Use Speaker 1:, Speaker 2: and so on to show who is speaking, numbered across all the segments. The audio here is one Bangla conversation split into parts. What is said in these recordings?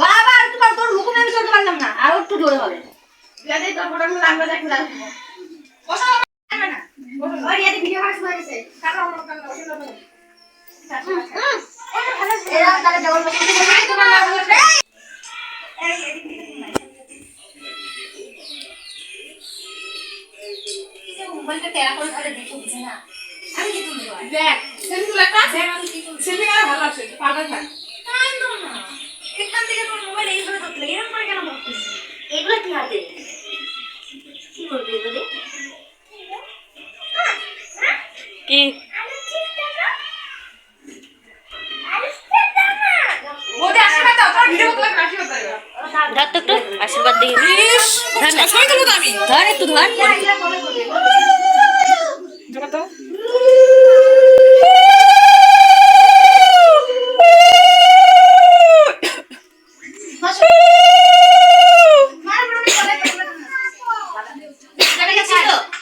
Speaker 1: বাবা আর তোমার তোর হুকুমে আমি চলতে পারলাম না। আর একটু জোরে হবে। যাতে তোর ফটো গুলো লাগবে দেখে লাগবে। বসো না। বসো ইয়াতে ভিডিও করা শুরু হয়েছে। আমার কাটো বসো বসো এরা তারা জগল বসে এই এদিক মোবাইলটা টেরা করে ধরে দেখো বুঝে না। আমি কি তুলবো
Speaker 2: দেখ সেলফি
Speaker 1: আমি
Speaker 2: সেলফি ভালো আছে পাগল থাক।
Speaker 1: এখান থেকে তোর মোবাইল এইভাবে ধরতে লাগে এরকম করে কেন ধরতেছিস এগুলো কি হাতে কি করবি এগুলো?
Speaker 3: কি?
Speaker 2: আশীর্বাদ
Speaker 3: ধর তো একটু দিয়ে
Speaker 2: তো
Speaker 3: ধর একটু ধর।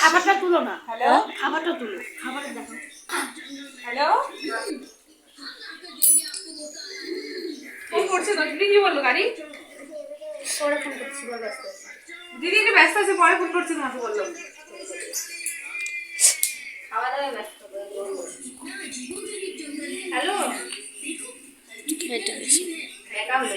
Speaker 1: খাবারটা তুলো না।
Speaker 2: হ্যালো?
Speaker 1: খাবারটা তুলো। খাবারটা দেখো।
Speaker 2: হ্যালো? ফোন করছে তো? দিদি কি বলল গাড়ি?
Speaker 1: পরে ফোন করছি
Speaker 2: দিদি একটু ব্যস্ত আছে পরে ফোন করছি তোমাকে বলল।
Speaker 1: খাওয়া দাওয়ায় ব্যস্ত হ্যালো?
Speaker 3: এটা বেশি
Speaker 1: একা হলো।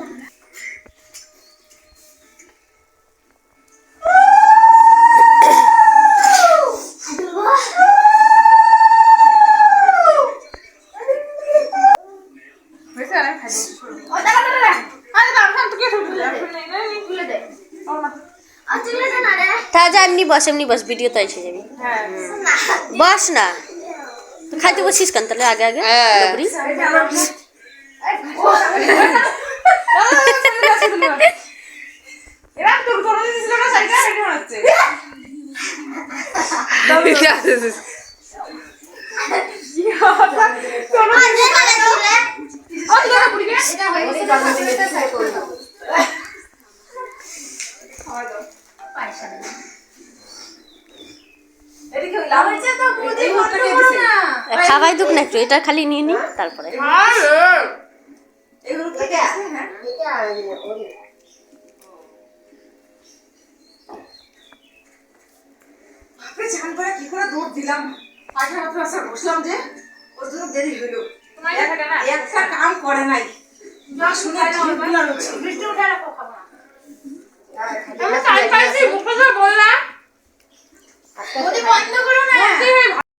Speaker 3: এমনি বস এমনি বস ভিডিও তো এসে যাবি।
Speaker 2: হ্যাঁ।
Speaker 3: বস না। তুই খাইতে বসিস কেন তাহলে আগে আগে? ডবরি
Speaker 2: এরা তোর তোর দিছিল না সাইকেল রেডি হচ্ছে এদিকে ওই লাল হয়েছে তো বুদ্ধি করতে দিছে
Speaker 3: খাওয়াই দুক না একটু এটা খালি নিয়ে নি তারপরে।
Speaker 2: এগুলো থেকে আছে হ্যাঁ? কি করে দৌড় দিলাম? পাখা মাত্র আসা বসলাম যে ওর জন্য দেরি হইল। একটা কাম করে নাই। যা শুনে ঝিলগুলো
Speaker 1: বন্ধ করো না।